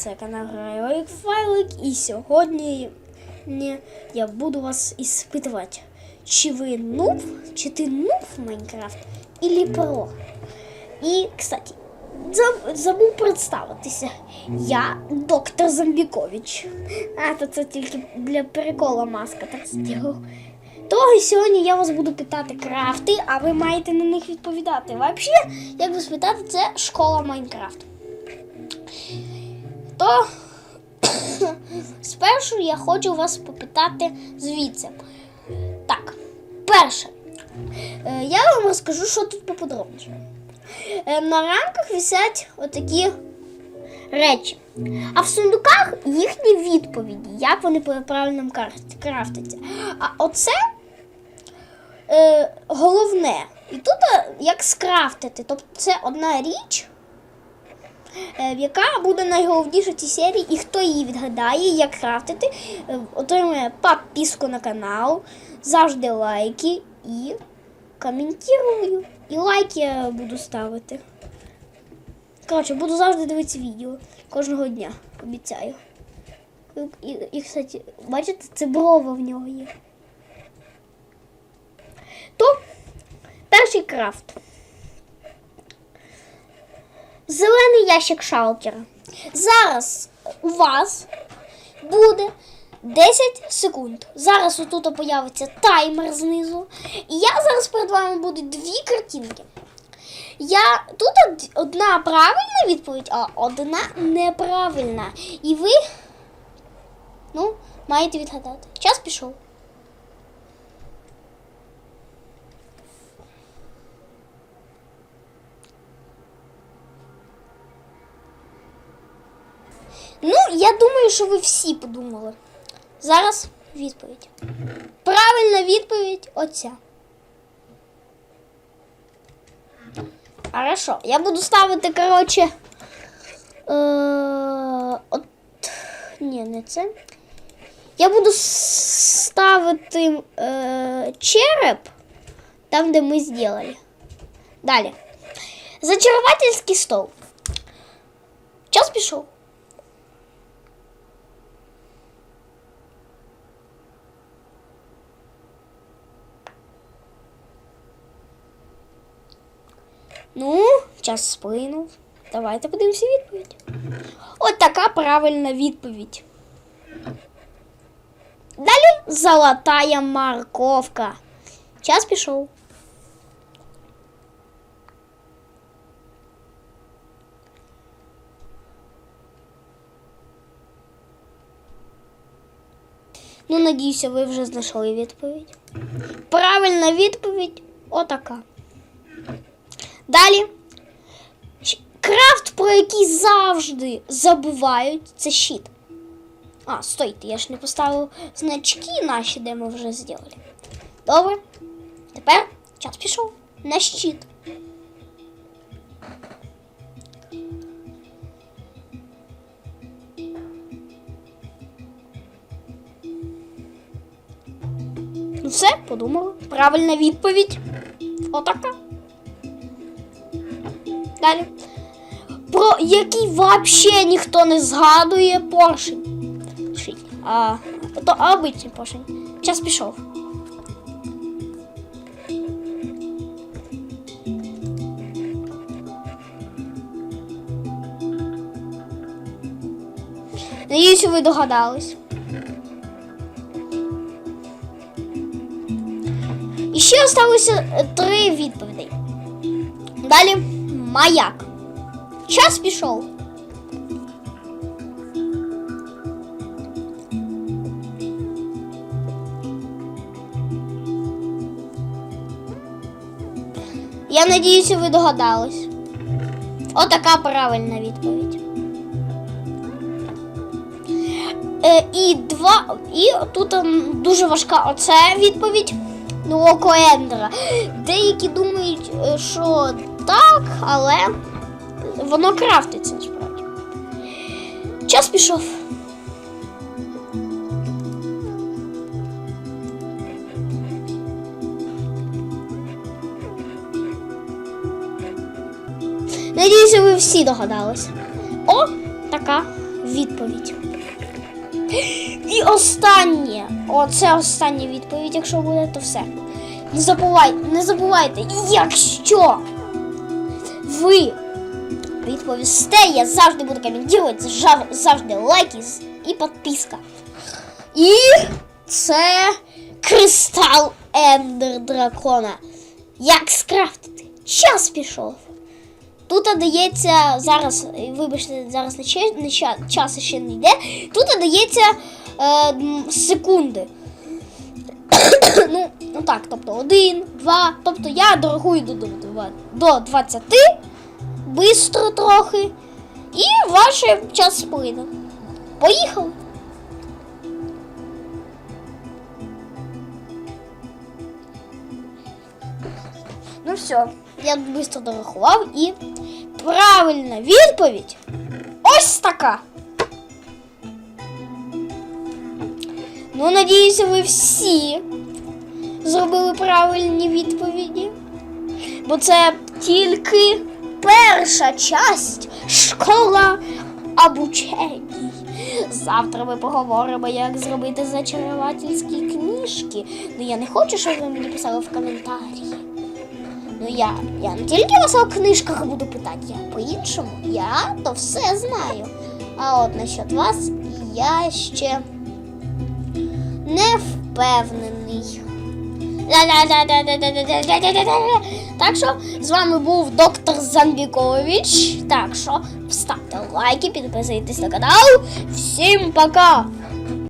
це канал Грайлик Файлик, і сьогодні я буду вас іспитувати, чи ви нуб, чи ти нуб в Майнкрафт, ілі про. І, кстати, заб- забув представитися. Я доктор Зомбікович. А, то це тільки для прикола маска так зробив. То сьогодні я вас буду питати крафти, а ви маєте на них відповідати. Взагалі, як ви спитати, це школа Майнкрафт. То спершу я хочу вас попитати звідси. Так, перше. Е, Я вам розкажу, що тут поподробніше. Е, На рамках висять отакі речі. А в сундуках їхні відповіді, як вони по правильному крафтяться. А оце е, головне. І тут е, як скрафтити. Тобто це одна річ, яка буде найголовніша в цій серії, і хто її відгадає, як крафтити, е, отримує підписку на канал, завжди лайки і коментую. І лайки я буду ставити. Коротше, буду завжди дивитися відео кожного дня, обіцяю. І, і кстати, бачите, це брова в нього є. То перший крафт. Зелений ящик шалкера. Зараз у вас буде 10 секунд. Зараз отут появиться таймер знизу. І я зараз перед вами буду дві картинки. Я тут одна правильна відповідь, а одна неправильна. І ви ну, маєте відгадати. Час пішов. Ну, я думаю, що ви всі подумали. Зараз відповідь. Правильна відповідь оця. Хорошо. Я буду ставити, коротше. Е, от, ні, не це. Я буду ставити е, череп там, де ми зробили. Далі. Зачаровательський стол. Час пішов. Ну, час сплинув. Давайте подивимося відповідь. От така правильна відповідь. Далі золотая морковка. Час пішов. Ну, надіюся, ви вже знайшли відповідь. Правильна відповідь отака. Далі. Крафт, про який завжди забувають, це щит. А, стойте, я ж не поставив значки наші, де ми вже зробили. Добре. Тепер час пішов на щит. Ну все, подумала. Правильна відповідь. Отака. Далі. Про який взагалі ніхто не згадує поршень. А, то обичний поршень. Час пішов. Надіюсь, ви догадались. І ще залишилося три відповідей. Далі маяк. Час пішов. Я надіюся, ви догадались. Отака правильна відповідь. Е, і два. І тут ем, дуже важка оце відповідь. Ну, око Ендера. Деякі думають, е, що так, але воно крафтиться насправді. Час пішов. Надіюся, ви всі догадались. О, така відповідь. І останнє. Оце остання відповідь, якщо буде, то все. Не забувайте, не забувайте, якщо ви відповісте, я завжди буду коментувати, завжди лайки і підписка. І це кристал Ендер Дракона. Як скрафтити? Час пішов. Тут дається зараз, вибачте, зараз не, час ще не йде. Тут дається е, секунди. ну, ну так, тобто один, два. Тобто я дорахую до, до, до 20, бистро трохи. І ваш час сплине. Поїхали! Ну все, я швидко дорахував і правильна відповідь ось така. Ну, надіюся, ви всі зробили правильні відповіді. Бо це тільки перша часть школа обучень. Завтра ми поговоримо, як зробити зачаровательські книжки. Ну я не хочу, щоб ви мені писали в коментарі. Ну я, я не тільки вас о книжках буду питати, я по-іншому. Я то все знаю. А от насчет вас я ще не впевнений. Так що з вами був доктор Замбікович. Так що ставте лайки, підписуйтесь на канал. Всім пока!